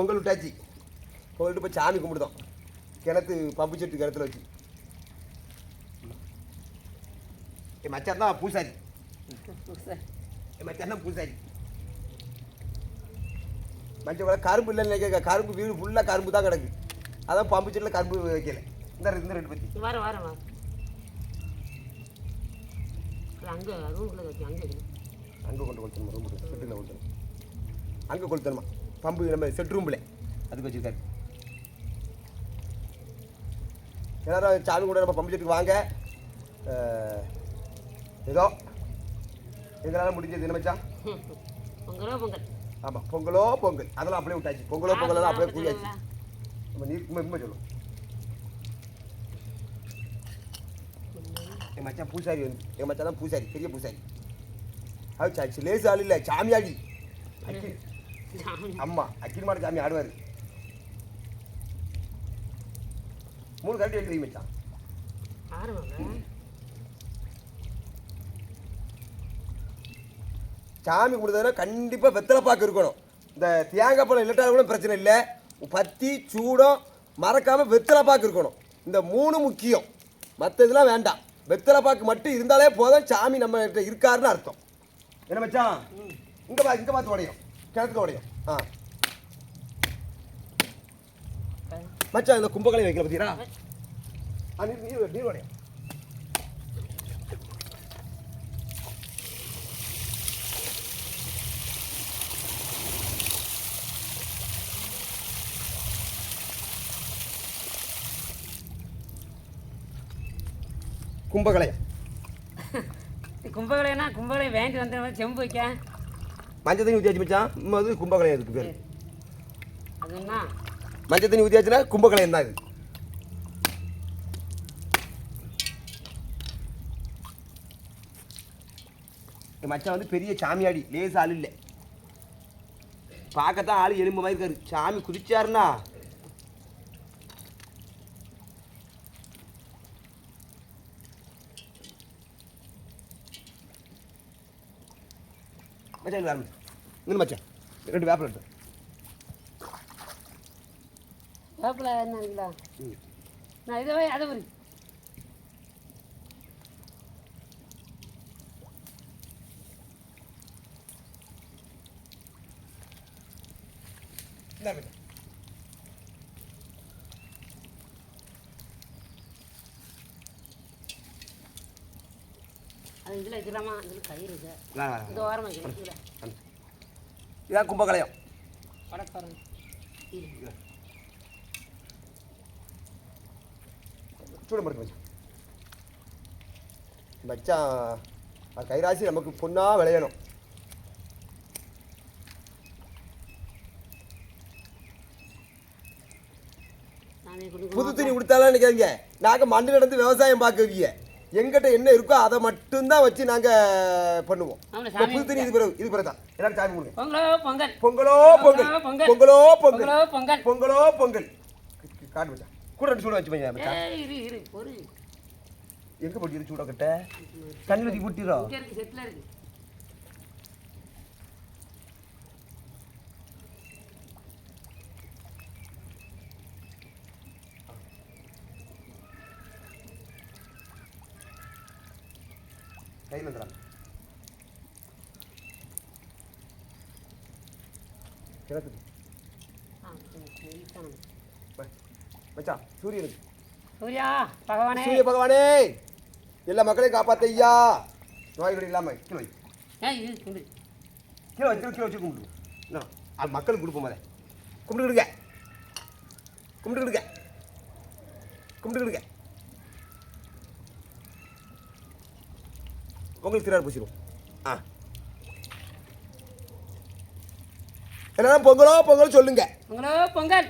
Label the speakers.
Speaker 1: பொங்கல் விட்டாச்சு. பொங்கல் விட்டு போய் சாமி கும்பிடுதோம். கிணத்து பம்பு செட்டு கிணத்துல வச்சு. என் மச்சான் தான் பூசாரி. என் மச்சான் தான் பூசாரி. மஞ்சள் கூட கரும்பு இல்லைன்னு நினைக்க கரும்பு வீடு ஃபுல்லாக கரும்பு தான் கிடக்கு. அதான் பம்பு செட்டில் கரும்பு வைக்கல. இந்த ரெண்டு- இந்த ரெண்டு பற்றி
Speaker 2: வர வர வர. அங்கே வைக்க அங்கே
Speaker 1: அங்கே கொண்டு கொளுத்தணுமா ரூம் செட்டில் கொளுத்தணும் அங்கே கொளுத்தணுமா பம்பு நம்ம செட் ரூமில் அதுக்கு வச்சுருக்காரு. எல்லாரும் சாமி கூட நம்ம பம்பு செட்டுக்கு வாங்க. ஏதோ எங்களால் முடிஞ்சது என்ன மச்சான்?
Speaker 2: பொங்கலோ பொங்கல்?
Speaker 1: ஆமாம் பொங்கலோ பொங்கல். அதெல்லாம் அப்படியே விட்டாச்சு. பொங்கலோ பொங்கலெல்லாம் அப்படியே கூடியாச்சு. நம்ம நீர் இம்மை சொல்லும் என் மச்சான் பூசாரி வந்து என் மச்சான் தான் பூசாரி பெரிய பூசாரி. அது சாச்சி லேசு ஆள் இல்லை சாமியாடி. அம்மா அக்கிரிமான சாமி ஆடுவார். மூணு கரண்டி எழுதி மச்சான்.
Speaker 2: ஆரம்பம்
Speaker 1: சாமி கொடுத்ததுன்னா கண்டிப்பாக வெத்தலை பாக்கு இருக்கணும். இந்த தேங்காய் பழம் இல்லாட்டாலும் கூட பிரச்சனை இல்லை. பத்தி சூடம் மறக்காமல் வெத்தலை பாக்கு இருக்கணும். இந்த மூணு முக்கியம். மற்ற இதெல்லாம் வேண்டாம். வெத்தலை பாக்கு மட்டும் இருந்தாலே போதும். சாமி நம்ம கிட்ட இருக்காருன்னு அர்த்தம். என்ன மச்சான்? இங்கே பா இங்கே பார்த்து உடையும். கிணத்துக்கு உடையும் ஆ. மச்சான் இந்த கும்பகலை வைக்கல பார்த்தீங்களா ஆ நீர் நீர் உடையும் கும்பகலை
Speaker 2: கும்பகலைனா கும்பகலை வேண்டி வந்த செம்பு வைக்க.
Speaker 1: மஞ்சள் தண்ணி மச்சான் இம்மா அது கும்பகலை அதுக்கு பேர். மஞ்சள் தண்ணி ஊற்றியாச்சுன்னா கும்பகலையம் தான் இது மச்சான் வந்து பெரிய சாமியாடி லேஸ் ஆள் இல்லை. பார்க்கத்தான் ஆள் எலும்பு மாதிரி இருக்காரு. சாமி குதிச்சாருன்னா மச்சான் ஆரம்பிச்சு இங்கே மச்சான். ரெண்டு வேப்பில் எடுத்து.
Speaker 2: வேப்பில்
Speaker 1: ம்.
Speaker 2: நான் இதை வை- அதை ஒரு
Speaker 1: இந்தா மச்சான்.
Speaker 2: இதில் கயிறு இந்த வைக்கிறேன்
Speaker 1: இதான் கும்பகலையம்.
Speaker 2: வடப்பாருங்க
Speaker 1: சூட மறுக்கு மச்சான் கைராசி நமக்கு பொண்ணா விளையணும். புது துணி கொடுத்தாலும் நினைக்காதீங்க நாங்கள் மண்ணு நடந்து விவசாயம் பார்க்குவீங்க எங்கிட்ட என்ன இருக்கோ அதை மட்டும்தான் வச்சு நாங்கள் பண்ணுவோம். புது துணி இது பிறகு இது பிறகு தான் எல்லாரும் சாமி கொடுங்க
Speaker 2: பொங்கலோ பொங்கல்.
Speaker 1: பொங்கலோ பொங்கல்
Speaker 2: பொங்கல்.
Speaker 1: பொங்கலோ. காட்டு மச்சான் கூட ரெண்டு சூட வச்சு பையன் மச்சான்? எங்கே போட்டு சூட கட்ட? தண்ணி ஊற்றி
Speaker 2: இருக்கு செட்டில் இருக்கு.
Speaker 1: கையில் வந்துடுறாங்க கிணத்துக்கு
Speaker 2: ஆ சரி, ஈசானம்.
Speaker 1: ம- மச்சான் சூரியனுக்கு.
Speaker 2: சூர்யா பகவானே.
Speaker 1: சூரிய பகவானே! எல்லா மக்களையும் காப்பாத்த ஐயா. நோய்கள் இல்லாம கீழே கீழே வச்சு கீழே வச்சு கும்பிடு. அது மக்களுக்கு கொடுப்போம் அதை கும்பிட்டுக்கிடுங்க கும்பிட்டுக்கிடுங்க கும்பிட்டுக்கிடுங்க உங்களுக்கு திருவாரூர் பூசிடுவோம் ஆ. எல்லாரும் பொங்கலோ பொங்கல் சொல்லுங்க.
Speaker 2: பொங்கலோ பொங்கல்.